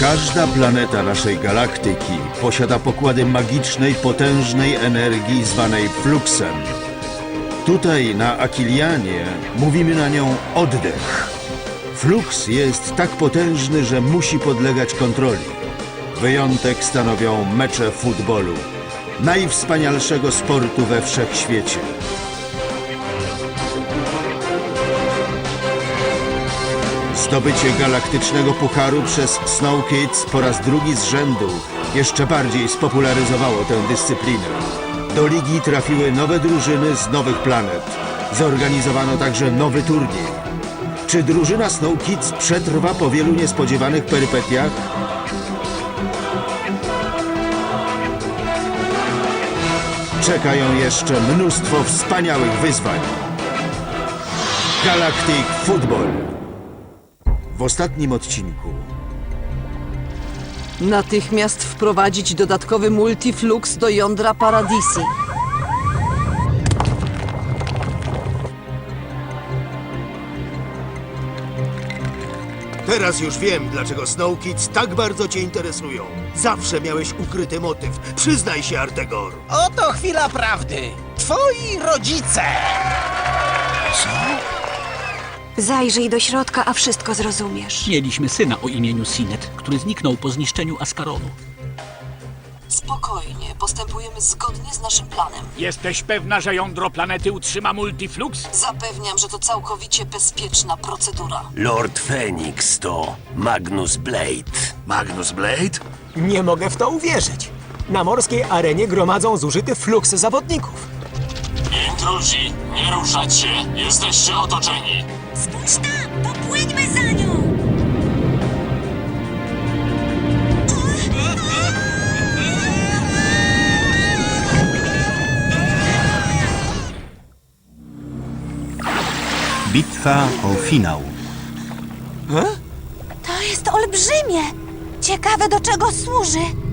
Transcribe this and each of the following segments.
Każda planeta naszej galaktyki posiada pokłady magicznej, potężnej energii zwanej fluxem. Tutaj na Akilianie mówimy na nią oddech. Flux jest tak potężny, że musi podlegać kontroli. Wyjątek stanowią mecze futbolu, najwspanialszego sportu we wszechświecie. Zdobycie galaktycznego pucharu przez Snow Kids po raz drugi z rzędu jeszcze bardziej spopularyzowało tę dyscyplinę. Do ligi trafiły nowe drużyny z nowych planet. Zorganizowano także nowy turniej. Czy drużyna Snow Kids przetrwa po wielu niespodziewanych perypetiach? Czekają jeszcze mnóstwo wspaniałych wyzwań. Galactic Football. W ostatnim odcinku Natychmiast wprowadzić dodatkowy multiflux do jądra Paradisi. Teraz już wiem, dlaczego Snow Kids tak bardzo cię interesują. Zawsze miałeś ukryty motyw. Przyznaj się, Artegor. Oto chwila prawdy. Twoi rodzice! Zajrzyj do środka, a wszystko zrozumiesz. Mieliśmy syna o imieniu Sinet, który zniknął po zniszczeniu Askaronu. Spokojnie, postępujemy zgodnie z naszym planem. Jesteś pewna, że jądro planety utrzyma multiflux? Zapewniam, że to całkowicie bezpieczna procedura. Lord Phoenix to Magnus Blade. Magnus Blade? Nie mogę w to uwierzyć. Na morskiej arenie gromadzą zużyty fluks zawodników. Intruzi, nie ruszać się! Jesteście otoczeni! Spójrz tam, popłyńmy za nią! Bitwa o finał. To jest olbrzymie! Ciekawe, do czego służy.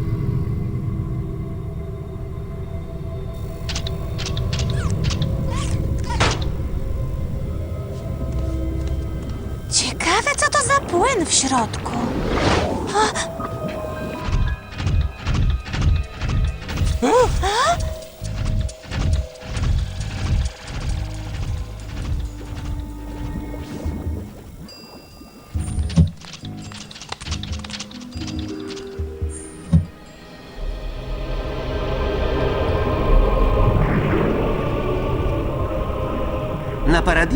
W środku. Na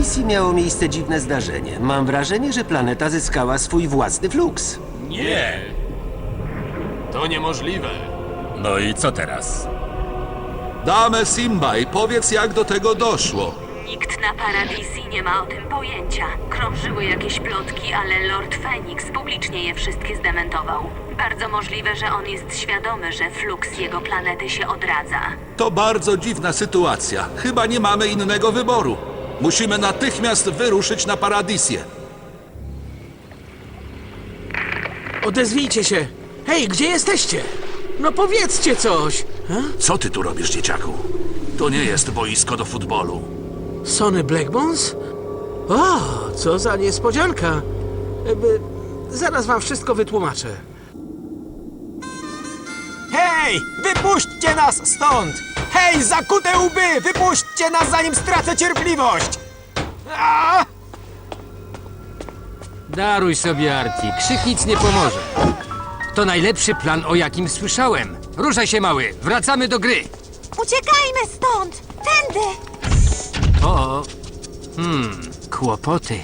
Paradisi miało miejsce dziwne zdarzenie. Mam wrażenie, że planeta zyskała swój własny fluks. Nie! To niemożliwe. No i co teraz? Dame Simbaj, powiedz jak do tego doszło. Nikt na Paradisi nie ma o tym pojęcia. Krążyły jakieś plotki, ale Lord Phoenix publicznie je wszystkie zdementował. Bardzo możliwe, że on jest świadomy, że fluks jego planety się odradza. To bardzo dziwna sytuacja. Chyba nie mamy innego wyboru. Musimy natychmiast wyruszyć na Paradisję. Odezwijcie się! Hej, gdzie jesteście? No powiedzcie coś! Co ty tu robisz, dzieciaku? To nie jest boisko do futbolu. Sony Blackbones? O, co za niespodzianka! Eby, zaraz wam wszystko wytłumaczę. Hej! Wypuśćcie nas stąd! Hej, zakute łby! Wypuśćcie nas, zanim stracę cierpliwość! A! Daruj sobie, Arti. Krzyk nic nie pomoże. To najlepszy plan, o jakim słyszałem. Ruszaj się, mały. Wracamy do gry. Uciekajmy stąd! Tędy! O, hmm, kłopoty.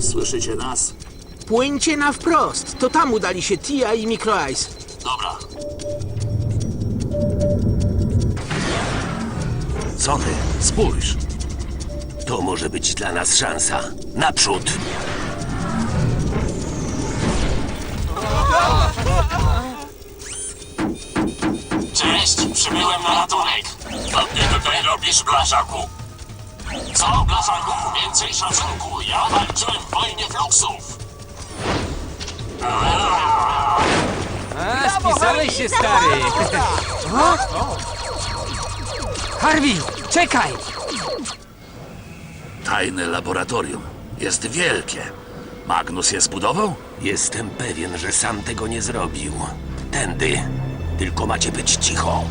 Słyszycie nas? Płyńcie na wprost. To tam udali się Tia i Micro Ice. Dobra, Co ty? Spójrz. To może być dla nas szansa. Naprzód! cześć! Przybyłem na ratunek. Co ty tutaj robisz, blaszaku? Co, blaszaku? Więcej szacunku. Ja walczyłem w wojnie fluksów. A, spisałeś się, stary. O? Harvey, czekaj! Tajne laboratorium. jest wielkie. Magnus je zbudował? Jestem pewien, że sam tego nie zrobił. Tędy. Tylko macie być cicho.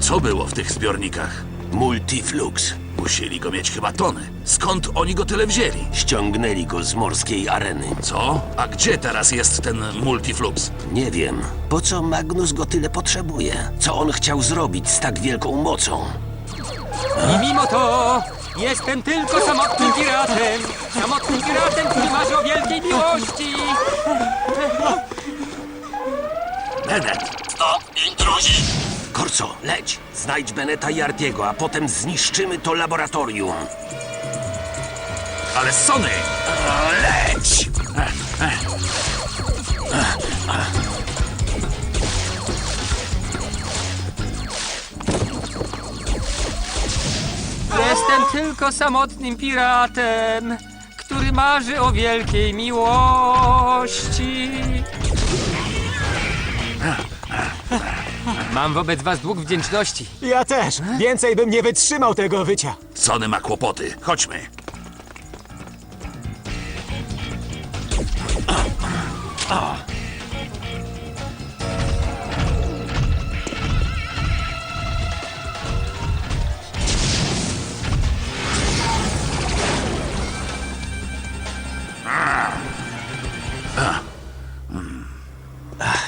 Co było w tych zbiornikach? Multiflux. Musieli go mieć chyba tony. Skąd oni go tyle wzięli? Ściągnęli go z morskiej areny. Co? A gdzie teraz jest ten multiflux? Nie wiem, po co Magnus go tyle potrzebuje. Co on chciał zrobić z tak wielką mocą? I mimo to jestem tylko samotnym piratem. Samotnym piratem, który marzy o wielkiej miłości. Bennett, Stop, intruzi! Korco, leć! Znajdź Beneta i Artiego, a potem zniszczymy to laboratorium. ale Sony! Leć! Jestem tylko samotnym piratem, który marzy o wielkiej miłości. Mam wobec was dług wdzięczności. Ja też. Więcej bym nie wytrzymał tego wycia. Sony ma kłopoty. Chodźmy.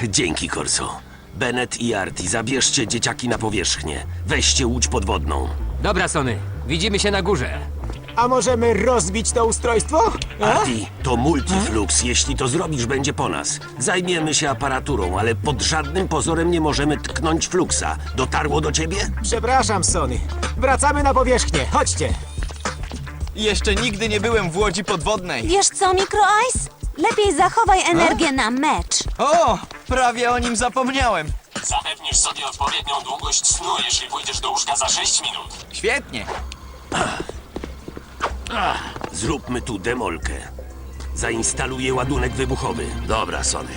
Dzięki, Korso. Bennett i Arti, zabierzcie dzieciaki na powierzchnię. Weźcie łódź podwodną. Dobra, Sony, widzimy się na górze. A możemy rozbić to ustrojstwo? A? Arti, to multiflux. Jeśli to zrobisz, będzie po nas. Zajmiemy się aparaturą, ale pod żadnym pozorem nie możemy tknąć fluxa. Dotarło do ciebie? Przepraszam, Sony. Wracamy na powierzchnię. Chodźcie. Jeszcze nigdy nie byłem w łodzi podwodnej. Wiesz co, Micro Ice? Lepiej zachowaj energię na mecz. O, prawie o nim zapomniałem. Zapewnisz sobie odpowiednią długość snu, jeśli pójdziesz do łóżka za 6 minut. Świetnie. Zróbmy tu demolkę. Zainstaluję ładunek wybuchowy. Dobra, Sony.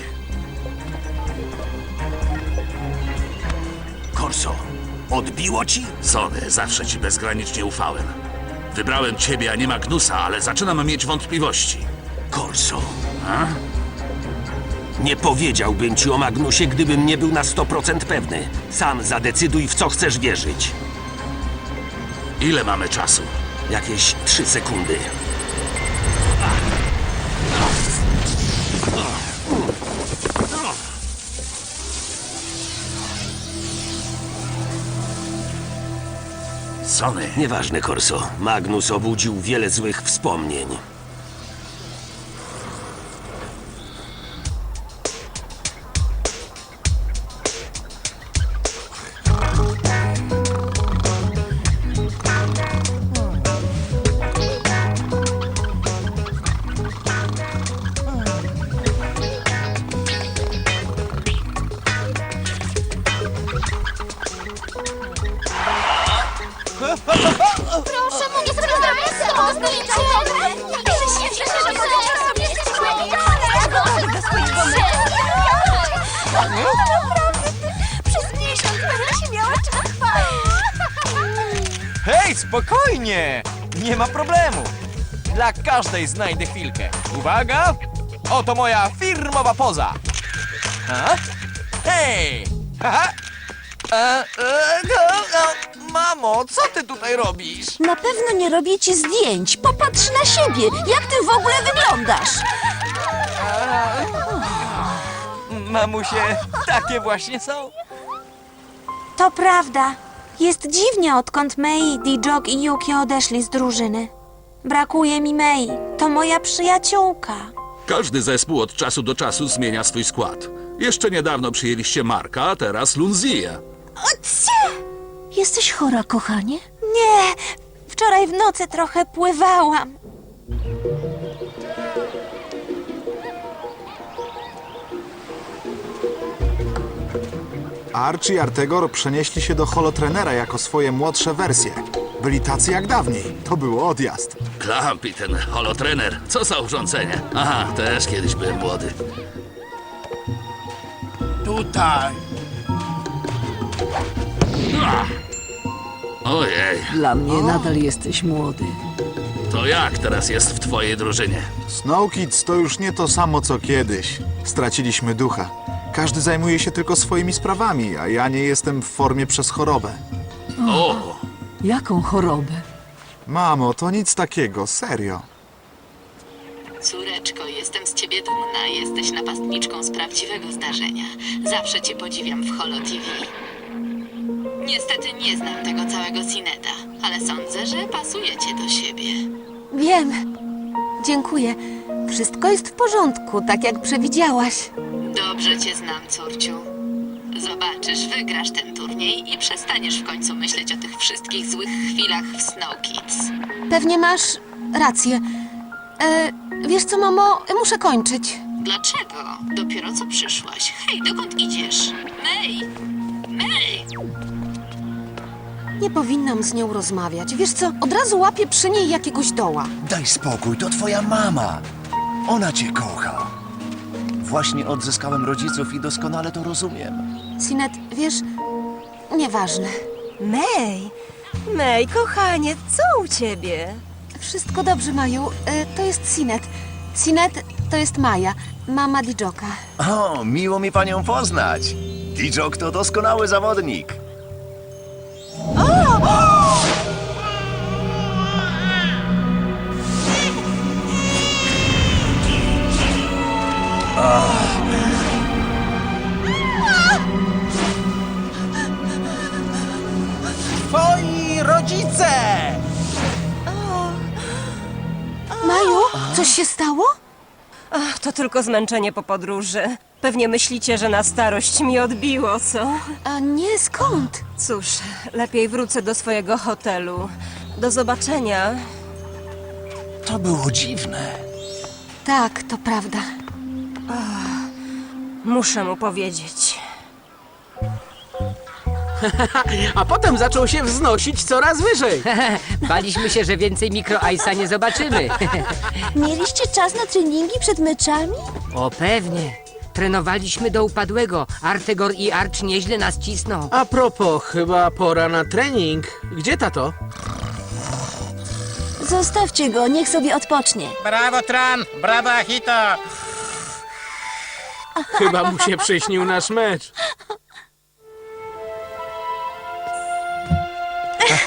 Korso, odbiło ci? Sony, zawsze ci bezgranicznie ufałem. Wybrałem ciebie, a nie Magnusa, ale zaczynam mieć wątpliwości. Korso. Nie powiedziałbym ci o Magnusie, gdybym nie był na 100% pewny. Sam zadecyduj, w co chcesz wierzyć. Ile mamy czasu? Jakieś trzy sekundy. Sony, Nieważne, Korso. Magnus obudził wiele złych wspomnień. Każdej znajdę chwilkę. Uwaga! Oto moja firmowa poza. A? Hej! Haha! E, e, no, no, mamo, co ty tutaj robisz? Na pewno nie robię ci zdjęć. Popatrz na siebie. Jak ty w ogóle wyglądasz? Mamusie, takie właśnie są. To prawda. Jest dziwnie, odkąd Mei, Dijok i Yuki odeszli z drużyny. Brakuje mi Mei. To moja przyjaciółka. Każdy zespół od czasu do czasu zmienia swój skład. Jeszcze niedawno przyjęliście Marka, a teraz Lunzię. Jesteś chora, kochanie? Nie. Wczoraj w nocy trochę pływałam. Archie i Artegor przenieśli się do holotrenera jako swoje młodsze wersje. Byli tacy jak dawniej. To był odjazd. Klamp i ten holotrener. Co za urządzenie? Aha, też kiedyś byłem młody. Tutaj. Ojej, Dla mnie nadal jesteś młody. To jak teraz jest w twojej drużynie? Snow Kids to już nie to samo co kiedyś. Straciliśmy ducha. Każdy zajmuje się tylko swoimi sprawami, a ja nie jestem w formie przez chorobę. O, Jaką chorobę? Mamo, to nic takiego, serio. Córeczko, jestem z ciebie dumna. Jesteś napastniczką z prawdziwego zdarzenia. Zawsze cię podziwiam w Holo TV. Niestety nie znam tego całego Sineta, ale sądzę, że pasujecie do siebie. Wiem. Dziękuję. Wszystko jest w porządku, tak jak przewidziałaś. Dobrze cię znam, córciu. Zobaczysz, wygrasz ten turniej i przestaniesz w końcu myśleć o tych wszystkich złych chwilach w Snow Kids. Pewnie masz rację. E, wiesz co, mamo? Muszę kończyć. Dlaczego? Dopiero co przyszłaś. Hej, dokąd idziesz? May! May! Nie powinnam z nią rozmawiać. Wiesz co, od razu łapię przy niej jakiegoś doła. Daj spokój, to twoja mama. Ona cię kocha. Właśnie odzyskałem rodziców i doskonale to rozumiem. Sinet, wiesz, nieważne. May! May, kochanie, co u ciebie? Wszystko dobrze, Maju. E, to jest Sinet. Sinet to jest Maja, mama Dijoka. O, miło mi panią poznać. Dijok to doskonały zawodnik. Się stało? Ach, to tylko zmęczenie po podróży. Pewnie myślicie, że na starość mi odbiło, co? A nie, skąd? Cóż, lepiej wrócę do swojego hotelu. Do zobaczenia. To było dziwne. Tak, to prawda. Muszę mu powiedzieć. A potem zaczął się wznosić coraz wyżej. Baliśmy się, że więcej mikro-Ice'a nie zobaczymy. Mieliście czas na treningi przed meczami? o, pewnie. Trenowaliśmy do upadłego. Artegor i Arch nieźle nas cisną. A propos, chyba pora na trening. Gdzie tato? Zostawcie go, niech sobie odpocznie. Brawo, Tran! Brawo, Achito! Chyba mu się przyśnił nasz mecz.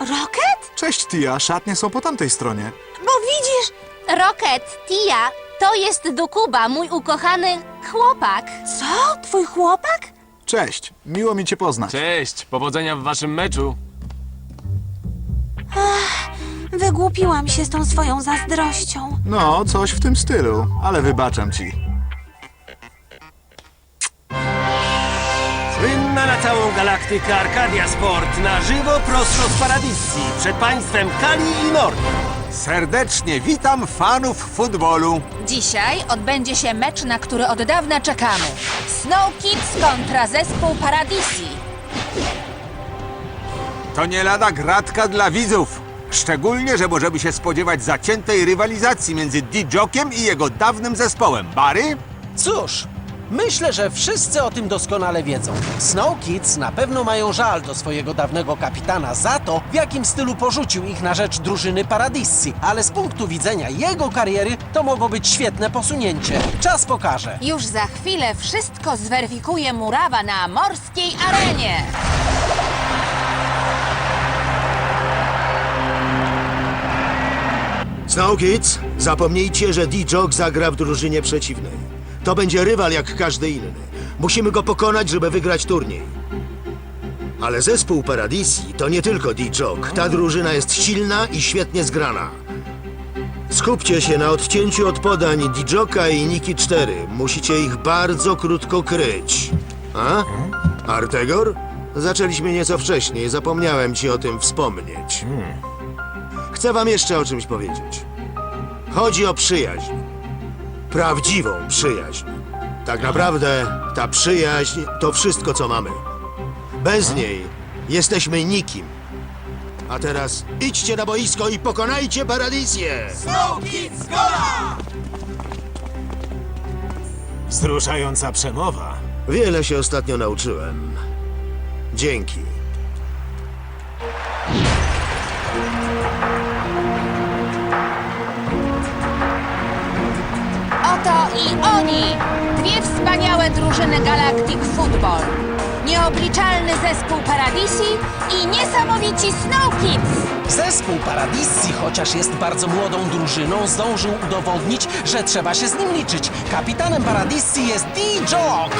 Rocket? Cześć, Tia, szatnie są po tamtej stronie. Bo widzisz... Rocket, Tia, to jest Dukuba, mój ukochany chłopak. Co? Twój chłopak? Cześć, miło mi cię poznać. Cześć, powodzenia w waszym meczu. Wygłupiłam się z tą swoją zazdrością. No, coś w tym stylu, ale wybaczam ci. Słynna na całą galaktykę Arcadia Sport na żywo prosto z Paradisji przed państwem Kali i Nord. Serdecznie witam fanów futbolu. Dzisiaj odbędzie się mecz, na który od dawna czekamy. Snow Kids kontra zespół Paradisi. To nie lada gratka dla widzów. Szczególnie, że możemy się spodziewać zaciętej rywalizacji między D-Jokiem i jego dawnym zespołem. Bary? Cóż, myślę, że wszyscy o tym doskonale wiedzą. Snow Kids na pewno mają żal do swojego dawnego kapitana za to, w jakim stylu porzucił ich na rzecz drużyny Paradisi, ale z punktu widzenia jego kariery to mogło być świetne posunięcie. Czas pokaże. Już za chwilę wszystko zweryfikuje murawa na morskiej arenie. Snow Kids, zapomnijcie, że D-Jog zagra w drużynie przeciwnej. To będzie rywal jak każdy inny. Musimy go pokonać, żeby wygrać turniej. Ale zespół Paradisi to nie tylko D-Jog. Ta drużyna jest silna i świetnie zgrana. Skupcie się na odcięciu od podań D-Joka i Niki 4. Musicie ich bardzo krótko kryć. A? Artegor? Zaczęliśmy nieco wcześniej, zapomniałem ci o tym wspomnieć. Chcę wam jeszcze o czymś powiedzieć. Chodzi o przyjaźń. Prawdziwą przyjaźń. Tak naprawdę ta przyjaźń to wszystko, co mamy. Bez niej jesteśmy nikim. A teraz idźcie na boisko i pokonajcie Paradisję! Wzruszająca przemowa. Wiele się ostatnio nauczyłem. Dzięki. Oni! Dwie wspaniałe drużyny Galactic Football. Nieobliczalny zespół Paradisi i niesamowici Snow Kids! Zespół Paradisi, chociaż jest bardzo młodą drużyną, zdążył udowodnić, że trzeba się z nim liczyć. Kapitanem Paradisi jest D-Jog!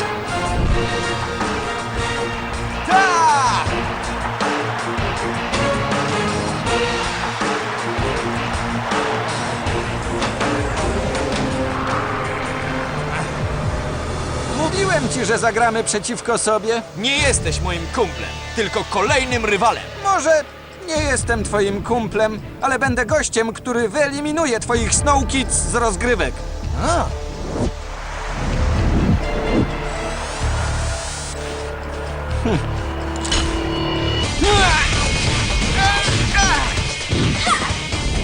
Mówiłem ci, że zagramy przeciwko sobie. Nie jesteś moim kumplem, tylko kolejnym rywalem. Może nie jestem twoim kumplem, ale będę gościem, który wyeliminuje twoich Snow Kids z rozgrywek. A.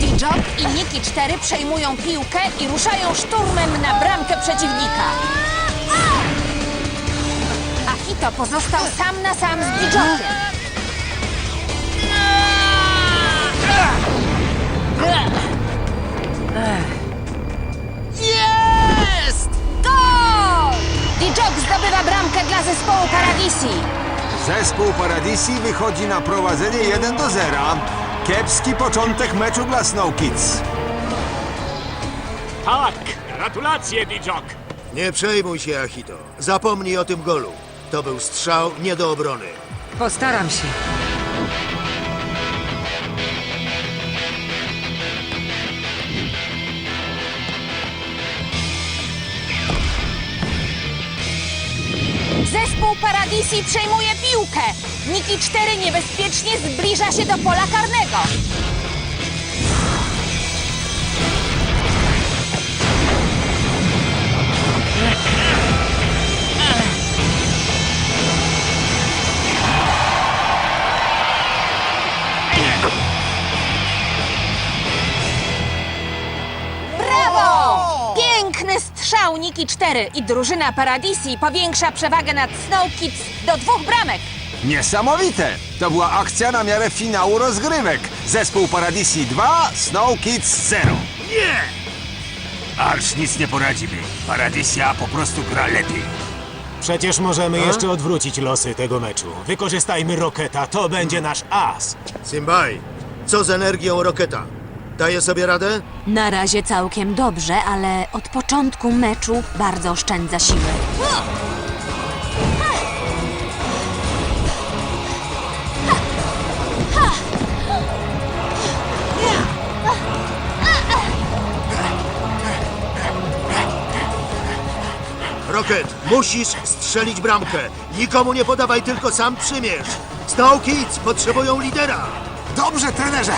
D-Jog i Niki 4 przejmują piłkę i ruszają szturmem na bramkę przeciwnika. Akito pozostał sam na sam z D-Jogiem. Jest! Gol! D-Jog zdobywa bramkę dla zespołu Paradisi. Zespół Paradisi wychodzi na prowadzenie 1 do 0. Kiepski początek meczu dla Snow Kids. Tak, gratulacje, Dijok. Nie przejmuj się, Achito. Zapomnij o tym golu. To był strzał nie do obrony. Postaram się. Zespół Paradisi przejmuje piłkę. Niki 4 niebezpiecznie zbliża się do pola karnego. Niki 4 i drużyna Paradisi powiększa przewagę nad Snow Kids do dwóch bramek. Niesamowite! To była akcja na miarę finału rozgrywek. Zespół Paradisi 2, Snow Kids 0. Nie! Arsz nic nie poradzimy. Paradisia po prostu gra lepiej. Przecież możemy jeszcze odwrócić losy tego meczu. Wykorzystajmy Roketa, to będzie nasz as. Simbaj, co z energią Roketa? Daje sobie radę? Na razie całkiem dobrze, ale od początku meczu bardzo oszczędza siły. Rocket, musisz strzelić bramkę. Nikomu nie podawaj, tylko sam przymierz. Snow Kids potrzebują lidera. Dobrze, trenerze!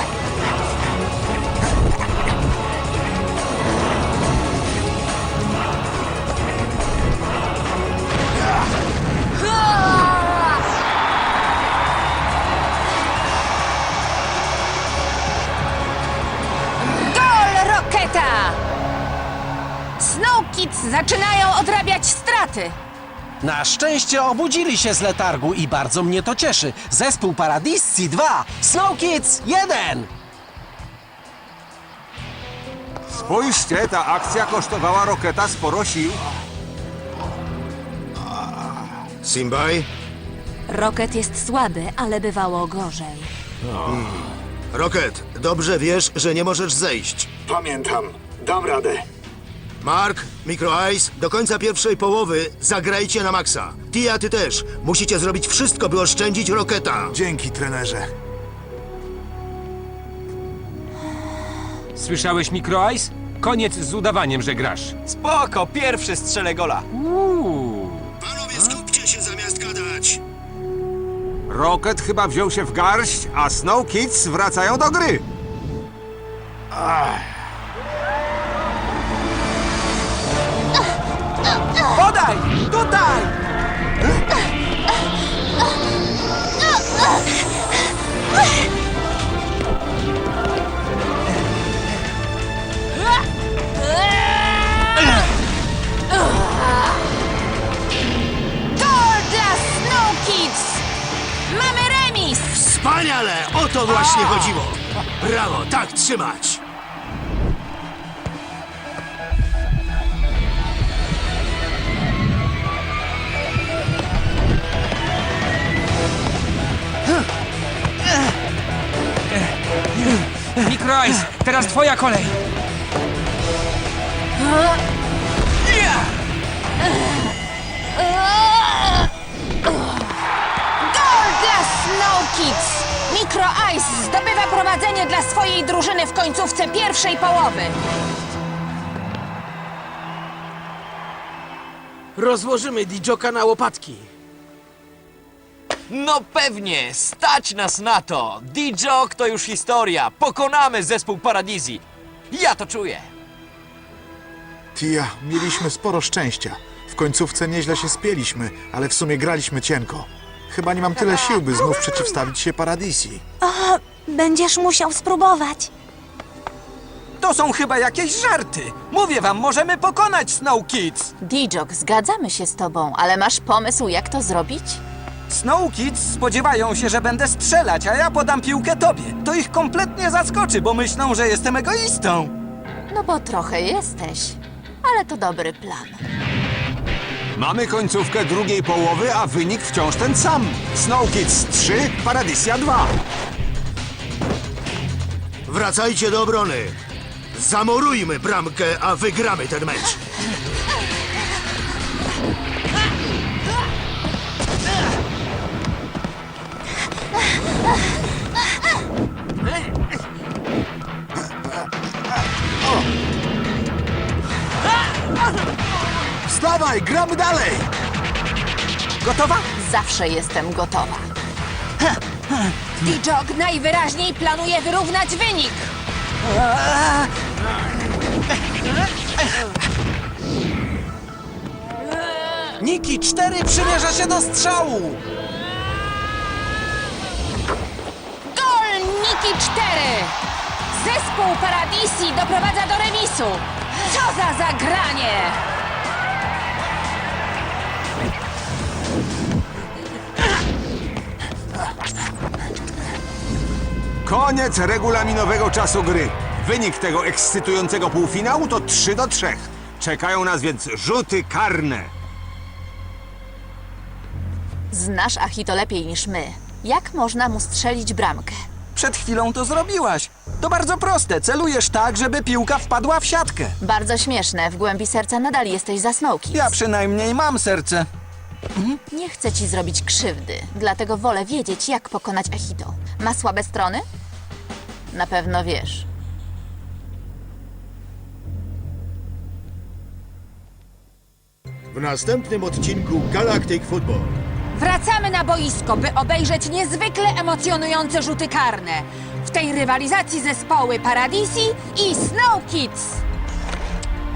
Zaczynają odrabiać straty. Na szczęście obudzili się z letargu i bardzo mnie to cieszy. Zespół Paradisi 2, Snow Kids 1. Spójrzcie, ta akcja kosztowała Roketa sporo sił. Simbaj, Rocket jest słaby, ale bywało gorzej. Rocket, dobrze wiesz, że nie możesz zejść. Pamiętam. Dam radę. Mark, Micro Ice, do końca pierwszej połowy zagrajcie na maksa. Tia, ty też. Musicie zrobić wszystko, by oszczędzić Roketa. Dzięki, trenerze. Słyszałeś, Micro Ice? Koniec z udawaniem, że grasz. Spoko, pierwszy strzelę gola. Uuu. Panowie, skupcie się zamiast gadać. Rocket chyba wziął się w garść, a Snow Kids wracają do gry. Podaj! To właśnie chodziło! Brawo, tak trzymać! Micro Ice, teraz twoja kolej. Gol dla Snow Kids! Micro Ice zdobywa prowadzenie dla swojej drużyny w końcówce pierwszej połowy. Rozłożymy Dijoka na łopatki. No pewnie, stać nas na to. Dijok to już historia. Pokonamy zespół Paradizji. Ja to czuję. Tia, mieliśmy sporo szczęścia. W końcówce nieźle się spieliśmy, ale w sumie graliśmy cienko. Chyba nie mam tyle sił, by znów przeciwstawić się Paradisi. O, będziesz musiał spróbować. To są chyba jakieś żarty. Mówię wam, możemy pokonać Snow Kids. Dijok, zgadzamy się z tobą, ale masz pomysł, jak to zrobić? Snow Kids spodziewają się, że będę strzelać, a ja podam piłkę tobie. To ich kompletnie zaskoczy, bo myślą, że jestem egoistą. No bo trochę jesteś, ale to dobry plan. Mamy końcówkę drugiej połowy, a wynik wciąż ten sam. Snow Kids 3, Paradisia 2. Wracajcie do obrony! Zamorujmy bramkę, a wygramy ten mecz! Dalej! Gotowa? Zawsze jestem gotowa. Dijok najwyraźniej planuje wyrównać wynik. Niki 4 przymierza się do strzału! Gol Niki 4! Zespół Paradisi doprowadza do remisu. Co za zagranie! Koniec regulaminowego czasu gry. Wynik tego ekscytującego półfinału to 3 do 3. Czekają nas więc rzuty karne. Znasz Achito lepiej niż my. Jak można mu strzelić bramkę? Przed chwilą to zrobiłaś. To bardzo proste. Celujesz tak, żeby piłka wpadła w siatkę. Bardzo śmieszne. W głębi serca nadal jesteś za Snowki. Ja przynajmniej mam serce. Nie chcę ci zrobić krzywdy, dlatego wolę wiedzieć, jak pokonać Achito. Ma słabe strony? Na pewno wiesz. W następnym odcinku Galactic Football. Wracamy na boisko, by obejrzeć niezwykle emocjonujące rzuty karne. W tej rywalizacji zespoły Paradisi i Snow Kids.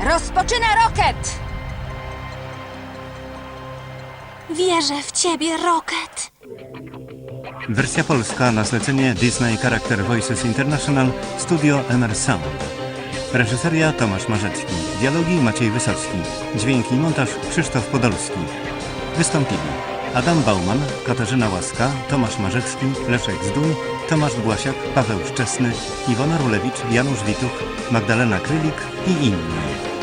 Rozpoczyna Rocket! Wierzę w ciebie, Rocket. Wersja polska na zlecenie Disney Character Voices International Studio MR Sound. Reżyseria Tomasz Marzecki. Dialogi Maciej Wysocki. Dźwięki i montaż Krzysztof Podolski. Wystąpili Adam Bauman, Katarzyna Łaska, Tomasz Marzecki, Leszek Zduń, Tomasz Błasiak, Paweł Szczesny, Iwona Rulewicz, Janusz Wituch, Magdalena Krylik i inni.